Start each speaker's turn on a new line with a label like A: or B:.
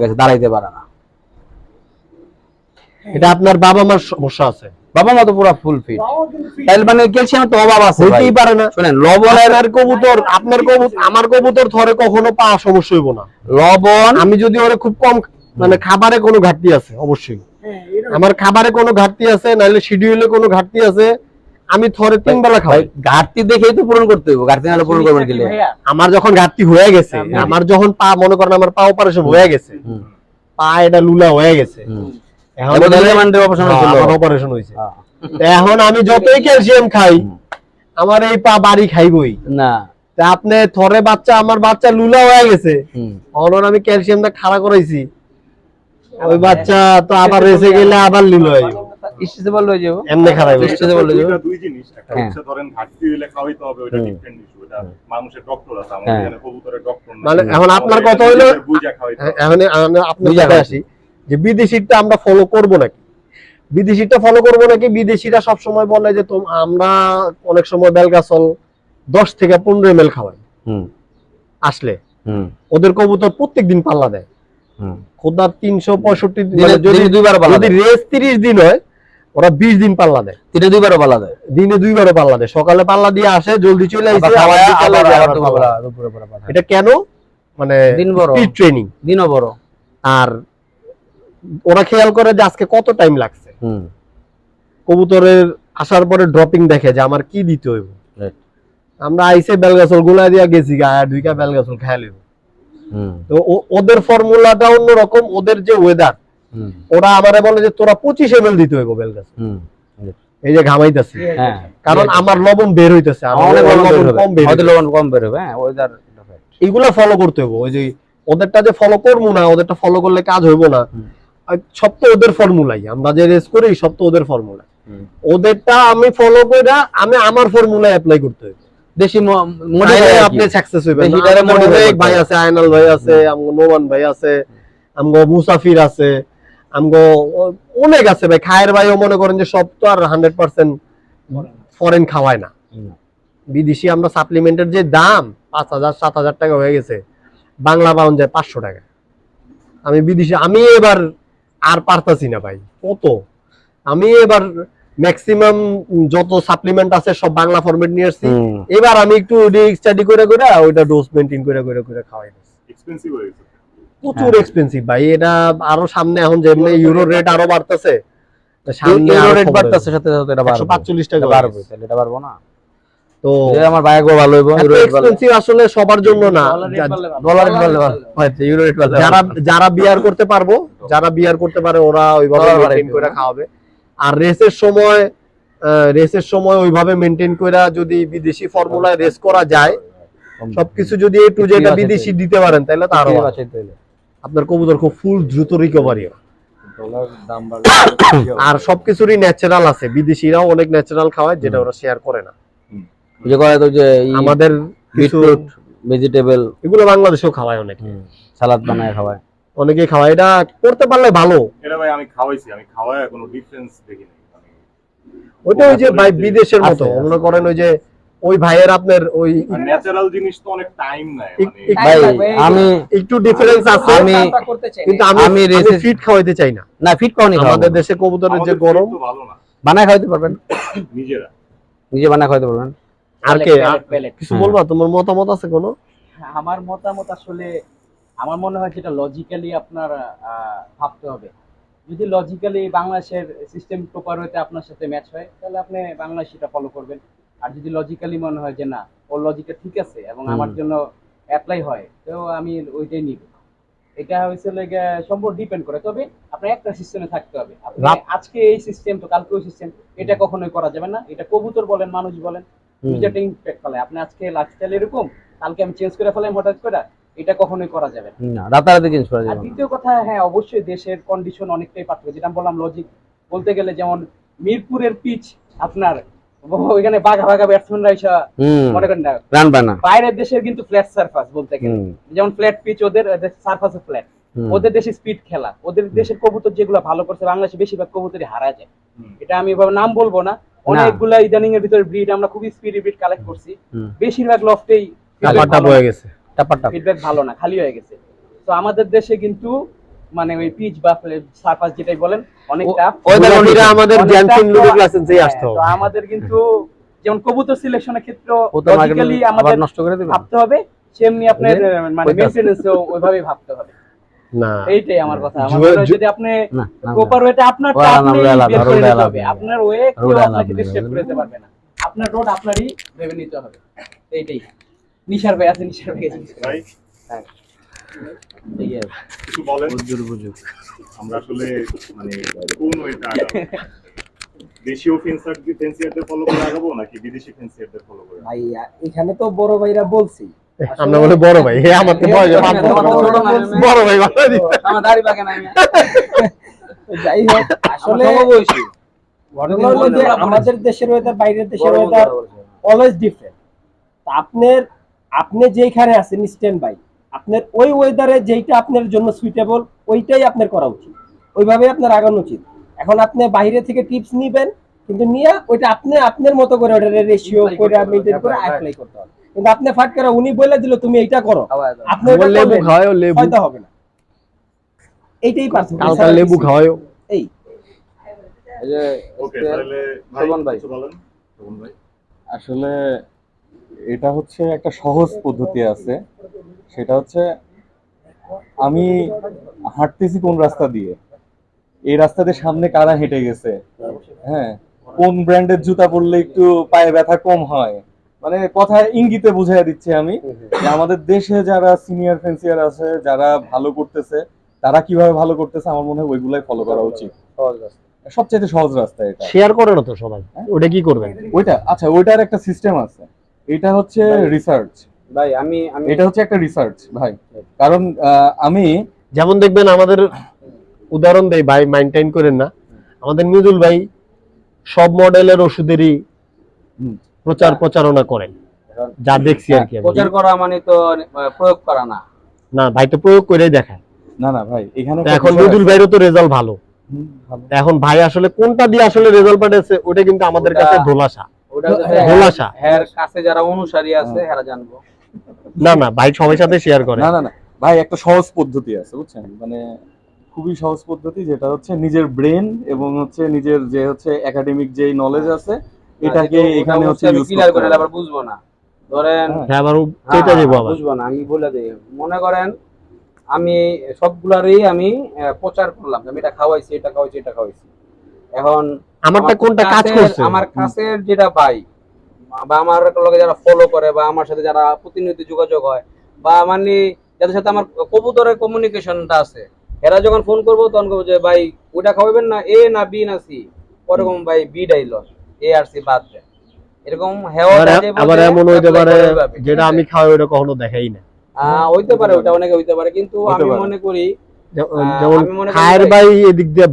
A: গেছে, দাঁড়াইতে পারে না।
B: এটা আপনার বাবা মার সমস্যা আছে।
A: বাবা মা তো পুরো ফুল ফিট তাহলে মানে ক্যালসিয়ামের তো অভাব আছে।
B: হইতেই পারে না।
A: শুনেন লবণের
B: আপনার কবুতর আপনার কবুতর আমার কবুতর ধরে কখনো পাওয়া সমস্যা হইব না।
A: লবণ
B: আমি যদি ওরে খুব কম মানে খাবারে কোনো ঘাটতি আছে অবশ্যই। আমার খাবারে কোনো ঘাটতি আছে নাহলে শিডিউলে কোনো ঘাটতি আছে। আমি থরে তিন বেলা খাই
A: ঘাটতি দেখেই তো পূরণ করতে হবে ঘাটতি নাহলে পূরণ করবেন কি লে?
B: আমার যখন ঘাটতি হয়ে গেছে আমার যখন পা মনে করেন আমার পা অপারেশন হয়ে গেছে পা এটা লুলা হয়ে গেছে। হ্যাঁ, অপারেশন হয়েছে।
A: হ্যাঁ।
B: এখন আমি যতই ক্যালসিয়াম খাই আমার এই পা বাড়ি খাইবই।
A: না।
B: তা আপনি থরে বাচ্চা আমার বাচ্চা লুলা হয়ে গেছে। অনর আমি ক্যালসিয়ামটা খাড়া করাইছি। ওই বাচ্চা তো আবার রেসে গেলে আবার লুলা হয়ে যাবে।
A: স্ট্রেচেবল হয়ে যাব।
B: এমনি খারাপ হয়ে
A: স্ট্রেচেবল হয়ে যাব।
C: দুই জিনিস একটা
A: হ্যাঁ।
C: হচ্ছে ধরেন ঘাটতি খাওয়াইতে হবে। ডিফারেন্ট ইস্যু ওটা মানুষের ডক্টর আছে আমাদের
A: হ্যাঁ।
C: এখানে কবুতরের ডক্টর
B: মানে এখন আপনার কথা হইল
C: বুঝা খাওয়াইতে
B: এখন আমি আপনার
A: বুঝা
B: আসি যে বিদেশিটা আমরা ফলো করব নাকি? বিদেশিটা ফলো করব নাকি? বিদেশিরা সব সময় বলে যে তোম আমরা অনেক সময় বেলগাছল দশ থেকে পনেরো এম খাওয়াই।
A: হুম।
B: আসলে।
A: হুম।
B: ওদের কবুতর প্রত্যেক দিন পাল্লা দেয়।
A: হুম।
B: খোদা তিনশো পঁয়ষট্টি মানে যদি রেস তিরিশ দিন হয় ওরা বিশ দিন পাল্লা দেয়।
A: দিনে দুইবারও পালা দেয়।
B: দিনে দুইবারও পাল্লা দেয়। সকালে পাল্লা দিয়ে আসে জলদি চলে আসে পাল্লা। এটা কেন? মানে
A: দিন বড়।
B: ট্রেনিং
A: দিনও বড়।
B: আর ওরা খেয়াল করে যে আজকে কত টাইম লাগছে। কবুতরের আসার পরে ড্রপিং দেখে যে আমার কি দিতে হইব। আমরা আইসে বেলগাছলগুলা দিয়া গেছি গা দুইটা বেলগাছল খেয়াল তো ওদের ফর্মুলাটা অন্যরকম ওদের যে ওয়েদার ওরা আমারে বলে যে তোরা পঁচিশ এম দিতে হইব বেলগাছ। এই যে ঘামাইতেছি।
A: হ্যাঁ।
B: কারণ আমার লবণ বের হইতেছে লবণ কম বের
A: লবণ কম বের হবে হ্যাঁ ওয়েদার
B: এইগুলা ফলো করতে হবে ওই যে ওদেরটা যে ফলো করব না ওদেরটা ফলো করলে কাজ হইব না। সব তো ওদের ফর্মুলাই আমরা যে রেস করি সব তো ওদের ফর্মুলা ওদেরটা আমি ফলো করে আমি আমার ফর্মুলায় অ্যাপ্লাই করতে হবে
A: দেশি মডিফাই
B: আপনি সাকসেস হইবেন অনেক
A: করতে
B: ভাই আছে আয়নাল ভাই আছে আমগো নোমান ভাই আছে আমগো মুসাফির আছে। আমগো অনেক আছে ভাই খায়ের ভাইও মনে করেন যে সব তো আর হান্ড্রেড পার্সেন্ট ফরেন খাওয়ায় না। বিদেশি আমরা সাপ্লিমেন্টের যে দাম পাঁচ হাজার সাত হাজার টাকা হয়ে গেছে বাংলা পাউন্ড যায় পাঁচশো টাকা। আমি বিদেশি আমি এবার আর পারতাছি না ভাই কত? আমি এবার ম্যাক্সিমাম যত সাপ্লিমেন্ট আছে সব বাংলা ফরম্যাট নিয়ে আসছি। এবার আমি একটু স্টাডি করে করে ওইটা ডোজ মেনটেন করে করে করে খাওয়াই।
C: এক্সপেন্সিভ হয়ে গেছে।
B: প্রচুর
A: হ্যাঁ।
B: এক্সপেন্সিভ ভাই। এটা আরও সামনে এখন যেমনি ইউরো রেট আরও বাড়তেছে সামনে
A: ইউরো
B: আরও
A: রেট বাড়তেছে সাথে সাথে এটা বাড়বে।
B: 145 টাকা বাড়বে।
A: তাহলে এটা পারব না।
B: তো
A: আমার ভাই গো ভালো হইবো ইউরো রেট
B: এক্সপেন্সিভ আসলে সবার জন্য না।
A: ডলার রেট বাড়লে ভালো ইউরো রেট বাড়লে
B: যারা যারা বিয়ার করতে পারব যারা বিয়ার করতে পারে ওরা ওইভাবে
A: বাড়াইতে
B: করে খাওয়াবে। আর রেসের সময় রেসের সময় ওইভাবে মেনটেন করে যদি বিদেশি ফর্মুলায় রেস করা যায় সবকিছু যদি এ টু জেড বিদেশি দিতে পারেন তাহলে তো আরও ভালো। আপনার কবুতর খুব ফুল দ্রুত রিকভারি হয়। আর সবকিছুরই ন্যাচারাল আছে। বিদেশিরাও অনেক ন্যাচারাল খাওয়ায় যেটা ওরা শেয়ার করে না।
A: যে করে তো যে
B: আমাদের কিছু
A: বিটরুট ভেজিটেবল
B: এগুলো বাংলাদেশেও খাওয়ায় অনেক।
A: সালাদ বানায় খাওয়ায়।
B: অনেকেই খাওয়ায়। এটা করতে পারলে ভালো।
C: এটা ভাই আমি খাওয়াইছি আমি খাওয়ায় কোনো ডিফারেন্স দেখিনি মানে
B: ওইটা ওই যে ভাই বিদেশের মতো। মনে করেন ওই যে ওই ভাইয়ের আপনার ওই
C: ন্যাচারাল জিনিস তো অনেক টাইম নেয় মানে
A: ভাই আমি
B: একটু ডিফারেন্স আছে।
A: আমি
B: কিন্তু আমি
A: আমি
B: আমি ফিট খাওয়াইতে চাই না।
A: না ফিট পাওনি
B: আমাদের দেশে কবুতরের যে গরম
A: বানায় খাওয়াইতে পারবেন?
C: নিজেরা।
A: নিজে বানায় খাওয়াইতে পারবেন?
B: আর কে। কিছু। বলবা? তোমার মতামত আছে কোনো?
D: হ্যাঁ, আমার মতামত আসলে আমার মনে হয় যেটা লজিক্যালি আপনার আহ, ভাবতে হবে। যদি লজিক্যালি বাংলাদেশের সিস্টেম প্রপার হইতে আপনার সাথে ম্যাচ হয় তাহলে আপনি বাংলাদেশ সেটা ফলো করবেন। আর যদি লজিক্যালি মনে হয় যে না ওর লজিকটা ঠিক আছে এবং আমার জন্য অ্যাপ্লাই হয় তো আমি ওইটাই নিব। এটা হয়েছে লেগে সম্পূর্ণ ডিপেন্ড করে। তবে আপনার একটা সিস্টেমে থাকতে হবে। আপনি আজকে এই সিস্টেম তো কালকে ওই সিস্টেম এটা কখনোই করা যাবে না। এটা কবুতর বলেন মানুষ বলেন
A: হুম।
D: দুইটা ইম্প্যাক্ট ফেলে। আপনি আজকে লাইফস্টাইল এরকম কালকে আমি চেঞ্জ করে ফেলাই হঠাৎ করে এটা কখনোই করা যাবে না।
A: রাতারাতি চেঞ্জ করা যাবে।
D: দ্বিতীয় কথা হ্যাঁ অবশ্যই দেশের কন্ডিশন অনেকটাই পার্থক্য। যেটা আমি বললাম লজিক বলতে গেলে যেমন মিরপুরের পিচ আপনার ওইখানে বাঘা বাঘা ব্যাটসম্যানরা এসে মনে করেন না
A: রান বানা।
D: বাইরের দেশের কিন্তু ফ্ল্যাট সারফাস বলতে গেলে। যেমন ফ্ল্যাট পিচ ওদের সারফাসে ফ্ল্যাট ওদের দেশে স্পিড খেলা। ওদের দেশের কবুতর যেগুলো ভালো করছে বাংলাদেশে বেশিরভাগ কবুতরই হারা যায়। এটা আমি এভাবে নাম বলব না। অনেকগুলা ইদানিং এর ভিতরে ব্রিড আমরা খুবই স্পিড ব্রিড কালেক্ট করছি। বেশিরভাগ লফটেই
B: টাপা হয়ে গেছে।
A: টাপা
D: ফিডব্যাক ভালো না খালি হয়ে গেছে। তো আমাদের দেশে কিন্তু মানে ওই পিচ বা সার্ফাস যেটাই বলেন অনেক টাফ
A: ওই
B: আমাদের
D: অনেক
B: লুডো ক্লাসেন্সেই আসতে
D: হ্যাঁ, তো আমাদের কিন্তু যেমন কবুতর সিলেকশনের ক্ষেত্রে লজিক্যালি আমাদের
A: নষ্ট করে
D: ভাবতে হবে সেমনি আপনার মানে মেইনটেনেন্সও ওইভাবেই ভাবতে হবে।
B: না।
D: এইটাই আমার কথা। হয় যদি আপনি প্রপার ওয়েতে আপনার আপনি বের করে
A: রুলে
D: হবে। আপনার ওয়ে কেউ আপনাকে? পারবে না। আপনার রোড আপনারই ভেবে নিতে হবে। এইটাই। নিশার ভাই আছে নিশার ভাই আছে।
C: ভাই।
D: কি।
C: কিছু বলেন আমরা আসলে মানে কোন ওইটা দেশীয় ফেন্সার ফেন্সিয়ারদের ফলো করে আগাবো নাকি বিদেশি ফেন্সিয়ারদের ফলো করে
E: ভাই এখানে তো বড় ভাইরা বলছি।
B: আমরা বলে বড় ভাই আমার তো বয়স বড় ভাই বাবা দি।
A: আমার দাড়ি পাকে না
E: যাই হোক আসলে আমাদের দেশের ওয়েদার বাইরের দেশের ওয়েদার অলওয়েজ ডিফারেন্ট আপনার আপনি যেখানে আছেন স্ট্যান্ড বাই আপনার ওই ওয়েদারে যেইটা আপনার জন্য সুইটেবল ওইটাই আপনার করা উচিত। ওইভাবে আপনার আগানো উচিত। এখন আপনি বাইরে থেকে টিপস নিবেন কিন্তু নিয়ে ওইটা আপনি আপনার মতো করে ওটা রেশিও করে মেনটেন করে. অ্যাপ্লাই করতে হবে। কিন্তু আপনি ফাট করে উনি বলে দিল তুমি এইটা করো। আপনি ওটা
B: লেবু খাওয়ায় লেবু।
E: হয়তো হবে না। এইটাই পার্থক্য।
B: কালকা
E: এছাড়া
B: লেবু। খাওয়ায়।
E: এই।
C: ওকে তাহলে ভাই
A: ভাই।
C: শোভন ভাই।
F: আসলে এটা হচ্ছে একটা সহজ পদ্ধতি আছে। সেটা হচ্ছে আমি হাঁটতেছি কোন রাস্তা দিয়ে? এই রাস্তা দিয়ে সামনে কারা হেঁটে গেছে? হ্যাঁ কোন ব্র্যান্ডের জুতা পরলে একটু পায়ে ব্যথা কম হয়? মানে কথা ইঙ্গিতে বুঝাই দিচ্ছি আমি যে আমাদের দেশে যারা সিনিয়র ফেন্সিয়ার আছে যারা ভালো করতেছে তারা কীভাবে ভালো করতেছে আমার মনে হয় ওইগুলাই ফলো করা উচিত। সবচেয়ে সহজ রাস্তা এটা।
B: শেয়ার করে না তো সবাই ওটা কি করবেন?
F: ওইটা আচ্ছা ওইটার একটা সিস্টেম আছে। এটা হচ্ছে রিসার্চ
A: ভাই আমি আমি
F: এটা হচ্ছে একটা রিসার্চ ভাই। কারণ আমি
B: যেমন দেখবেন আমাদের উদাহরণ দেই ভাই করেন না। আমাদের মিজুল ভাই সব মডেলের ওষুধেরই প্রচার প্রচারণা করেন। যা দেখছি আর কি
A: প্রচার করা মানে তো প্রয়োগ করা না।
B: না ভাই তো প্রয়োগ করেই দেখায়।
F: না না ভাই এখানে
B: এখন ভাইরও তো রেজাল্ট ভালো। এখন ভাই আসলে কোনটা দিয়ে আসলে রেজাল্ট পাঠিয়েছে ওটা কিন্তু আমাদের কাছে ধোলাসা।
A: ওটা
B: ধোলাসা।
A: হ্যার কাছে যারা অনুসারী আছে এরা জানব।
B: না না ভাই সবার সাথে শেয়ার করে।
F: না না না ভাই একটা সহজ পদ্ধতি আছে বুঝছেন? মানে খুবই সহজ পদ্ধতি যেটা হচ্ছে নিজের ব্রেন এবং হচ্ছে নিজের যে হচ্ছে একাডেমিক যে নলেজ আছে এটাকে এখানে হচ্ছে ইউজ
A: করে আবার বুঝব না। ধরেন
B: হ্যাঁ। আবার
A: হ্যাঁ,
B: যাব
A: হ্যাঁ,
B: আবার।
A: বুঝব না আমি বলে দিই মনে করেন আমি সবগুলারই আমি আহ, প্রচার করলাম আমি এটা খাওয়াইছি এটা খাওয়াইছি এটা খাওয়াইছি। এখন
B: আমারটা
A: আমার
B: কোনটা কাজ করছে?
A: আমার কাছের যেটা ভাই বা আমার লগে যারা ফলো করে বা আমার সাথে যারা প্রতিনিয়ত যোগাযোগ হয় বা মানে যাদের সাথে আমার কবুতরের কমিউনিকেশনটা আছে এরা যখন ফোন করব তখন করব যে ভাই ওটা খাওয়াবেন না? এ না বি না সি? ওরকম ভাই বি ডাইল এ আর সি বাদ দেন। এরকম
B: আবার এমন হইতে পারে যেটা আমি খাওয়াই ওটা কখনো দেখাই না।
A: হইতে পারে ওটা অনেকে হইতে পারে কিন্তু আমি মনে করি
B: যেমন
A: মনে
B: খায়ের ভাই এদিক দিয়ে